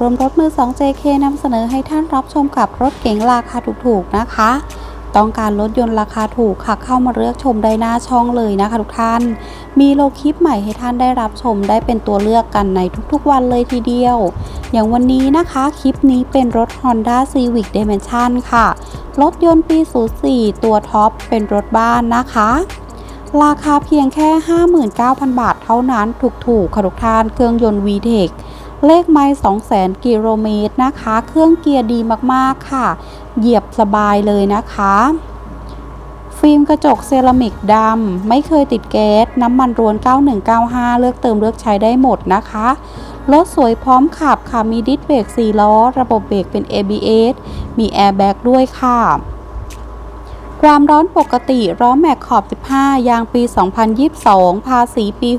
รวมรถมือ 2 JK นำเสนอให้ท่านรับชมกับรถเก๋งราคาถูกๆนะคะ ต้องการรถยนต์ราคาถูกค่ะเข้ามาเลือกชมได้หน้าช่องเลยนะคะทุกท่าน มีโลคลิปใหม่ให้ท่านได้รับชมได้เป็นตัวเลือกกันในทุกๆวันเลยทีเดียว อย่างวันนี้นะคะคลิปนี้เป็นรถ Honda Civic Dimension ค่ะ รถยนต์ปี 04 ตัวท็อปเป็นรถบ้านนะคะราคาเพียงแค่ 59,000 บาทเท่านั้นถูกๆค่ะทุกท่านเครื่องยนต์ VTEC เลขไมล์200,000 กิโลเมตรนะคะ เครื่องเกียร์ดีมากๆค่ะ เหยียบสบายเลยนะคะ ฟิล์มกระจกเซรามิกดำ ไม่เคยติดแก๊ส น้ำมันรวน 9195 เลือกเติมเลือกใช้ได้หมดนะคะ รถสวยพร้อมขับค่ะ มีดิสเบรก4ล้อ ระบบเบรกเป็น ABS มีแอร์แบ็กด้วยค่ะความร้อนปกติล้อนแม็กขอบ 15 ยางปี 2022 ภาษีปี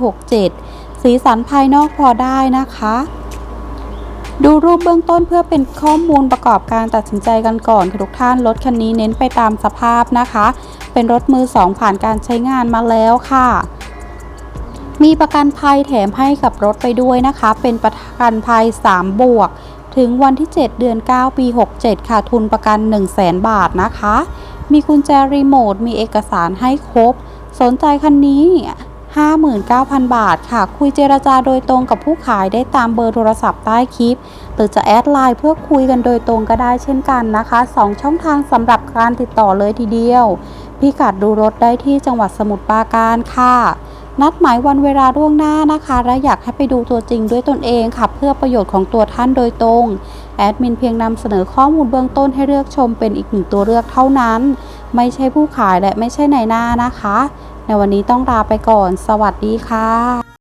67 สีสันภายนอกพอได้นะคะ ดูรูปเบื้องต้นเพื่อเป็นข้อมูลประกอบการตัดสินใจกันก่อนค่ะทุกท่านรถคันนี้เน้นไปตามสภาพนะคะ เป็นรถมือสองผ่านการใช้งานมาแล้วค่ะ มีประกันภัยแถมให้กับรถไปด้วยนะคะ เป็นประกันภัย 3 บวก ถึงวันที่ 7 เดือน 9 ปี 67 ค่ะ ทุนประกัน 1 0 0 0 0แบาทนะคะ มีกุญแจรีโมท มีเอกสารให้ครบ สนใจคันนี้ 59,000 บาทค่ะ คุยเจรจาโดยตรงกับผู้ขายได้ตามเบอร์โทรศัพท์ใต้คลิป หรือจะแอดไลน์เพื่อคุยกันโดยตรงก็ได้เช่นกันนะคะ 2 ช่องทางสำหรับการติดต่อเลยทีเดียว พิกัดดูรถได้ที่จังหวัดสมุทรปราการค่ะนัดหมายวันเวลาล่วงหน้านะคะ และอยากให้ไปดูตัวจริงด้วยตนเองค่ะ เพื่อประโยชน์ของตัวท่านโดยตรง แอดมินเพียงนำเสนอข้อมูลเบื้องต้นให้เลือกชมเป็นอีกหนึ่งตัวเลือกเท่านั้น ไม่ใช่ผู้ขายและไม่ใช่นายหน้านะคะ ในวันนี้ต้องลาไปก่อน สวัสดีค่ะ